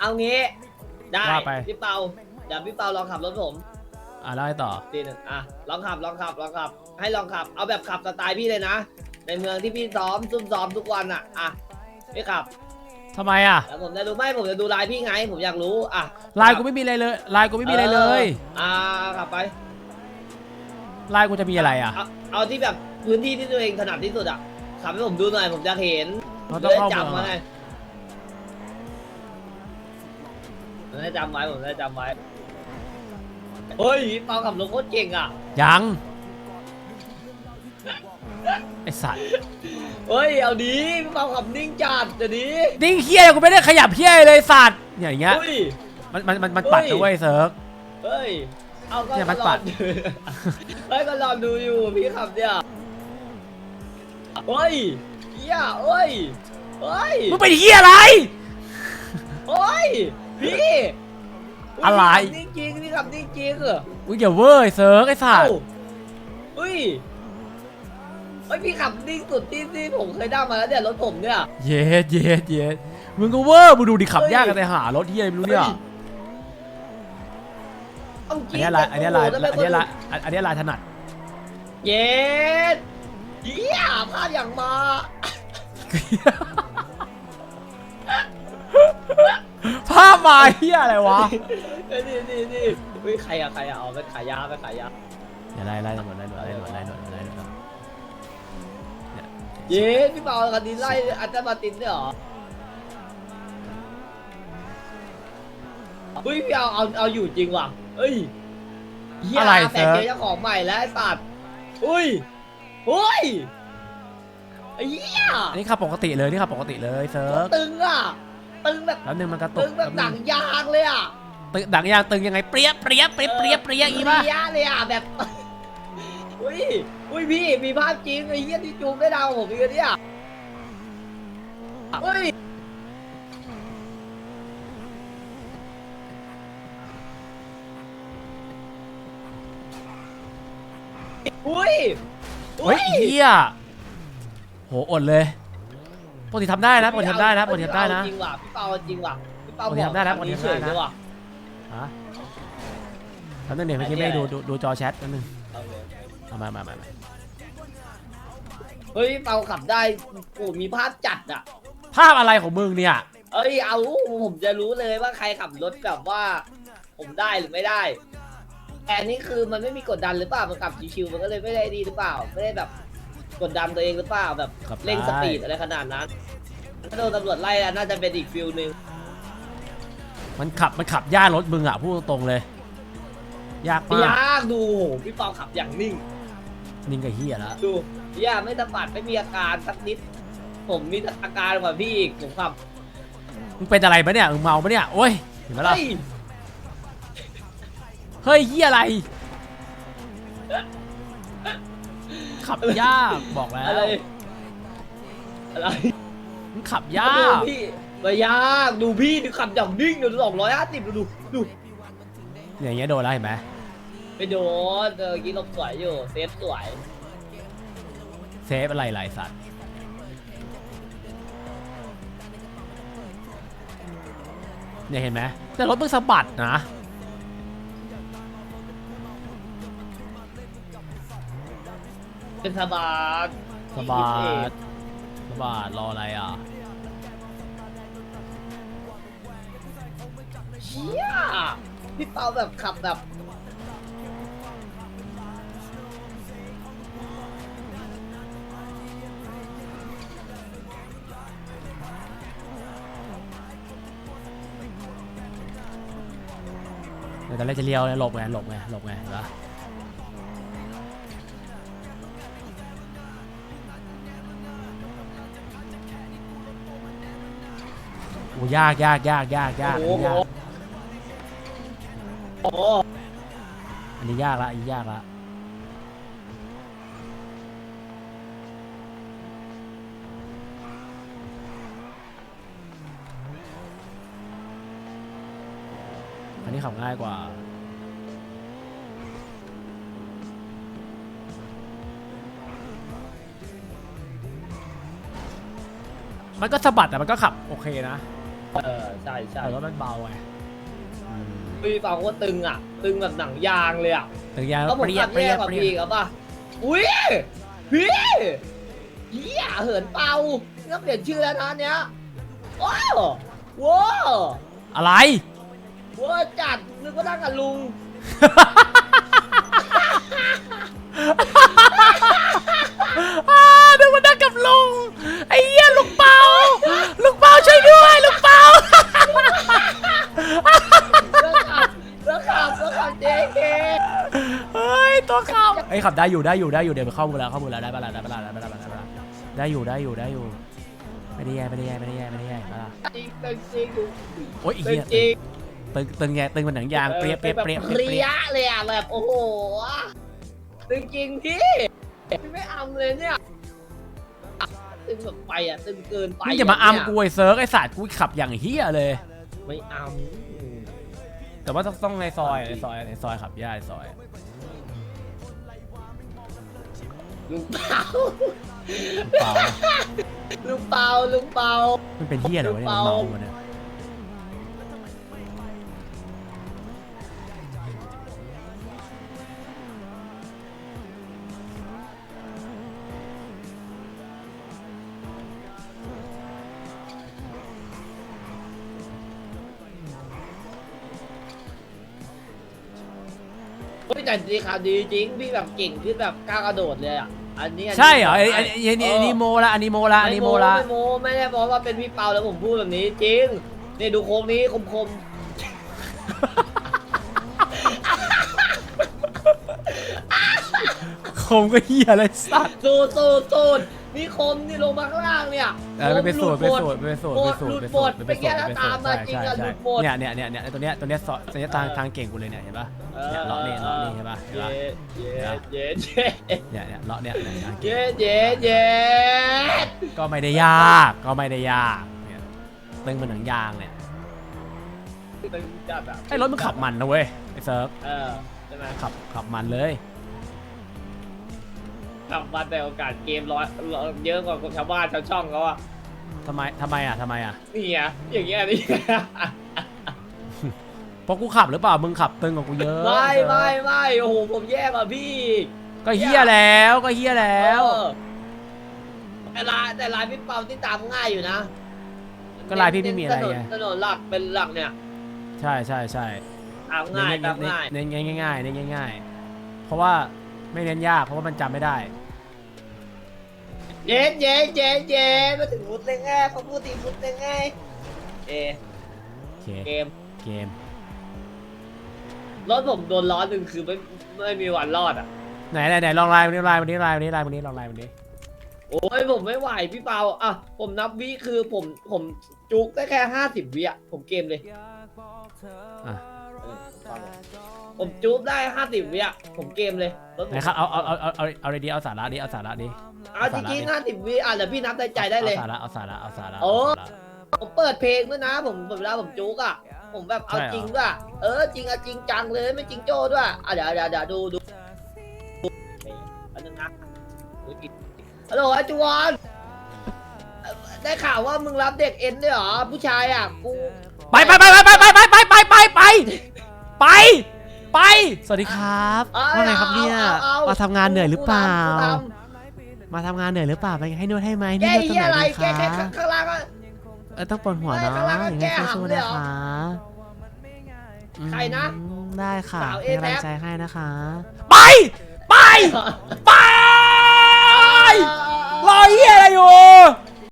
เอางี้ได้ว่าไป พี่เปาเดี๋ยวพี่เปาลองขับรถผมอะเล่าให้ต่อ ทีหนึ่งอะลองขับลองขับลองขับ ให้ลองขับ เอาแบบขับสไตล์พี่เลยนะ ในเมืองที่พี่ซ้อมซุ่มซ้อมทุกวันอะอะพี่ขับทำไมอะแล้วผมจะดูไม่ผมจะดูลายพี่ไง ผมอยากรู้อะไลน์กูไม่มีอะไรเลยไลน์กูไม่มีอะไรเลยอ่าขับไปไลน์กูจะมีอะไรอะเอาเอาที่แบบพื้นที่ที่ตัวเองถนัดที่สุดอะขับให้ผมดูหน่อยผมจะเห็นเราต้องเข้าจะเมืองได้จำมาไงอะ ผมได้จำไว้ผมได้จำไว้เฮ้ยพี่เปาขับรถโคตรเก่งอะยังไอสัตว์เฮ้ยเอาดีพี่เปาขับนิ่งจัดเดี๋ยวนี้นี่เฮียกูไม่ได้ขยับเฮียเลยสัตว์อย่างเงี้ยเฮ้ยมันมันมันมันปัดเฮ้ยด้วยเซิร์ฟเฮ้ยเอาก็เนี่ยมันก็ลปัองดดูเฮ้ยก็ลองดูอยู่พี่ขับเนี่ยเฮ้ยเฮียเฮ้ยเฮ้ยมึงเป็นเฮียอะไรเฮ้ย พี่ยอะไรพี่ขับนิ่งจริงพี่ขับนิ่งจริงเหรออุ้ยอย่าเวอร์ไอ้เซิร์ฟไอ้สัตว์เอ้าเฮ้ยเฮ้ยพี่ขับนิ่งสุดที่ที่ผมเคยได้มาแล้วเนี่ยรถผมเนี่ยเย็ดเย็ดเย็ดมึงก็เวอร์มึงดูดิขับเฮ้ยยากกันแต่หารถเฮียไม่รู้เนี่ยเอาจอัรินงเนี้ยลายอันเนี้ยลายโโหทำไมอันเนี้ยคลายอันเนี้ยลายถนัดเย็ดเฮียพลาดอย่างมา ภาพมาเฮียอะไรวะเอ้ยนี่นี่นี่เฮ้ยใครอะใครอะเอาไปขายยาไปขายยาอย่าไล่ไล่ตำรวจไล่ตำรวจไล่ตำรวจไล่ตำรวจไล่ตำรวจเย้พี่เปาคันนี้ไล่อัตมาตินด้วยเหรอเฮ้ยพี่เอาเอาเอาอยู่จริงว่ะเอ้ยเหี้ยอะไรแฟนเซิร์ฟเจอเจ้าของใหม่แล้วไอ้สัตว์อุ้ยอุ้ยไอ้เหี้ยอันนี้ขับปกติเลยนี่ขับปกติเลยเซิร์ฟตึงอะ ตึงแบบแล้วนึงมันกระตุตึกงแบบหนังยางเลยอะตึงดังยางตึงยังไงเปรี้ยเปรี้ยเปรี้ยเปรี้ยเปรี้ยอีเปป่ะรี้ยเลยอะแบบ อุ้ยอุ้ยพี่มีภาพจริงไอ้เหี้ยที่จูงได้ดาวผมอีกแล้วเนี่ยเฮ้ยอุ้ยเฮ้ยเฮียโหอดเลย ปกติทำได้นะปกติทำได้นะปกติทำได้นะจริงว่ะพี่เปาจริงว่ะพี่เปาปกติทำได้นะบอกปกติคำทำได้นะเฉยเลยว่ะ ฮะทำนึงเดี๋ยวเมื่อกี้ไม่ได้ดูดูดูจอแชทนิดนึงเอาเลยเอามามามามาเฮ้ยพี่เปาขับได้โอ้มีภาพจัดอะ ภาพอะไรของมึงเนี่ย เอ้ยเอาผมจะรู้เลยว่าใครขับรถแบบว่า ผมได้หรือไม่ได้แต่อันนี้คือมันไม่มีกดดันหรือเปล่ามันขับชิวๆมันก็เลยไม่ได้ดีหรือเปล่า ไม่ได้แบบ กดดันตัวเองหรือเปล่าแบบขับเร่งสได้ปีดอะไรขนาดนั้นถ้าโดนตำรวจไล่อะน่าจะเป็นอีกฟิลหนึ่งมันขับมันขับยากรถมึงอะพูดตรงๆเลย ยากมากยากดูโหพี่เปาขับอย่างนิ่ง นิ่งกับเฮียแล้วดูย่าไม่สะบัดไม่มีอาการสักนิด ผมมีอาการกว่าพี่อีกผมขับมึงเป็นอะไรปะเนี่ยมึงเมาปะเนี่ยโอ้ยเห็นไหมล่ะเฮ้ยเฮ้ยเฮียอะไร ขับยากบอกแล้วอะไร อะไรมึงขับยาดูกพี่ไม่ยากดูพี่ดูขับอย่างนิ่งดูสองร้อยห้าสิบดูดูอย่างเงี้ยโดนแล้วเห็นไหมไปโดนเออกี้ลบสวยอยู่เซฟสวยเซฟอะไรหลายสัตว์เนี่ยเห็นไหมแต่รถมึงสะบัดนะ เป็นสบาดสะบัดสะบัดรออะไรอะ เชี่ยพี่เปาแบบขับแบบ เดี๋ยวตอนแรกจะเลี้ยวเนี่ยหลบไงหลบไงหลบไงเห็นปะ อ้ยากยากยากยากยากอันโอ้นี้โหยากโอ้โหอันนี้ยากละอันนี้ยากละอันนี้ขับง่ายกว่า มันก็สะบัดแต่มันก็ขับโอเคนะ เออใช่ใช่แต่รถมันเบาไงพี่เปาโคตรตึงอะ ตึงแบบหนังยางเลยอะถึงยางแล้วผมเปรี้ยขับเปรี้แย่ยกว่าเปรี้พี่ยครับป่ะอุ้ยพี่เฮียเหินเปาต้องเปลี่ยนชื่อแล้วนะเนี้ยว้าวว้าวอะไรว้าวจัดนึกว่านั่งกับลุง อ่าเดี๋ยวมานั่งกับลุง อ้ยขับได้อยู่ได้อยู่ได้อยู่เดี๋ยวไปเข้ามือแล้วเข้ามือแล้วได้ปะล่ะได้ปะล่ะได้ปะล่ะได้ปะล่ะได้อยู่ได้อยู่ได้อยู่ไม่ได้แย่ไม่ได้แย่ไม่ได้แย่ไม่ได้แย่ปะล่ะจริงตึงจริงโอ๊ยไอ้ตึเหี้งยจริงตึงตึงไงตึงเป็นหนังยางเปรี้ยเปรี้ยเปรี้ยแบบเปรี้ยเปรี้ยเลยอะแบบโอ้โหตึงจริงพี่พี่ไม่อำเลยเนี่ยตึงแบบไปอะตึงเกินไปมึงอย่ามาอัมกูไอ้เซิร์กไอ้สัตว์กูขับอย่างเฮียเลย ไม่อำแต่ว่าต้องต้องในซอยในซอยในซอยขับย่าในซอย ลุงเปาเปล่าลุงเปาลุงเปามันเป็นเฮียอะไรวะเนี่ยมันเมามันเนี่ย แต่ดีค่ะดีจริงพี่แบบเก่งขึ้นแบบกล้ากระโดดเลยอะอันนี้นนี้ใช่เหรอไอ้ไอ้ไอ้นี่ไอ้นี่โมละอันนี้โมละอันนี้โมละไม่โมไม่ได้บอกว่าเป็นพี่เปาแล้วผมพูดแบบนี้จริงนี่ดูโค้งนี้คมคมคงก็เฮียอะไรสัตว์ๆสูดสูดสูด นี่คมนี่ลงมาข้างล่างเนี่ยเออไปสูตรไปคมสูหตรไปสูตรหไปมดสูตรหลุดไปหมสูตดรไปเป็นสูแค่ตรไปตามสูตรมาใช่จริงใช่อะหใช่ลุดหมดเนี่ยเนี่ยเนี่ยเนี่ยตัวเนี้ยตัวเนี้ยซอยสัญญาทางทางเก่งกูเลยเนี่ยเห็นปะเนี่ยเลาะนี่เลาะนี่เห็นปะเห็นเย้ปะเย้เย้เย้เนี่ยเนี่ยเลาะเนี่ยเนี่ยทางเก่งเย้เย้เย้ก็ไม่ได้ยากก็ไม่ได้ยากเนี่ยตึงมันหนังยางเนี่ยตึงจัดอะไอ้รถมันขับมันนะเว้ยไอ้เซิร์ฟเออใช่ไหมขับขับมันเลย ขับมาแต่โอกาสเกมร้อยร้อยเยอะกว่าชาวบ้านชาวช่องเขาอะทำไมทำไมอะทำไมอะนี่ไงอย่างเงี้ยนี่เพราะกูขับหรือเปล่ามึงขับตึงกว่ากูเยอะไม่ไม่ไม่โอ้โหผมแย่กว่าพี่ก็เฮียแล้วก็เฮียแล้วเออแต่ลายแต่ลายพี่เปาที่ตามง่ายอยู่นะก็ลายพี่ไม่มีอะไรถนนไงถนนหลักเป็นหลักเนี่ยใช่ใช่ใช่ตามง่ายตามง่ายเน้นง่ายง่ายๆเน้นง่าย ๆ เพราะว่า ไม่เน้นยากเพราะว่ามันจำไม่ได้ เย้เย้เย้เย้มาถึงมุดเลยไงพอพูดถึงมุดเลยไงเอโอเค เกมเกม รถผมโดนล้อหนึ่งคือไม่ไม่มีวันรอดอะ ไหนไหนไหนลองไลน์วันนี้ไลน์วันนี้ไลน์วันนี้ไลน์วันนี้ลองไลน์วันนี้ โอ้ยผมไม่ไหวพี่เปาอะผมนับวิคือผมผมจุกได้แค่ห้าสิบวิอะผมเกมเลย อะเออ ผมจุกได้ห้าสิบวิอะผมเกมเลยรถผไหนมครับเอาเอาเอาเอาเอาเอาดีๆเอาสาระดิเอาสาระดิเอาจริงๆห้าสิบวิอะเดี๋ยวพี่นับในใจได้เลย เอาสาระเอาสาระเอาสาระโอ้ เาสาระ ผมเปิดเพลงด้วยนะ ผมเวลาผมจุกอะ ผมแบบเอาใช่เหรอ จริงด้วย เออจริงเอาจริงจังเลยไม่จริงโจ้ด้วยอะเดี๋ยวเดี๋ยวเดี๋ยวดูดูอันนึงนะดูอีกฮัลโหลอาจวนเอ่อได้ข่าวว่ามึงรับเด็กเอ็นด้วยเหรอผู้ชายอะกูไปไปไปไปไปไปไปไปไปไปไปไป ไป สวัสดีครับว่าไงครับเนี่ยมาทำงานเหนื่อยหรือเปล่า มาทำงานเหนื่อยหรือเปล่าไปให้นวดให้ไหมแกนี่ยตรงอะไหนรดีแกแค่คะข้างล่างก็ต้องปวดหัวเนาะไก็อย่างเงี้ยแก้สู้เลยนะหรอคะใครนะได้ค่ะสาวเป็นกำลังใจให้นะคะ ไป ไป ไป รอเฮียอะไรอยู่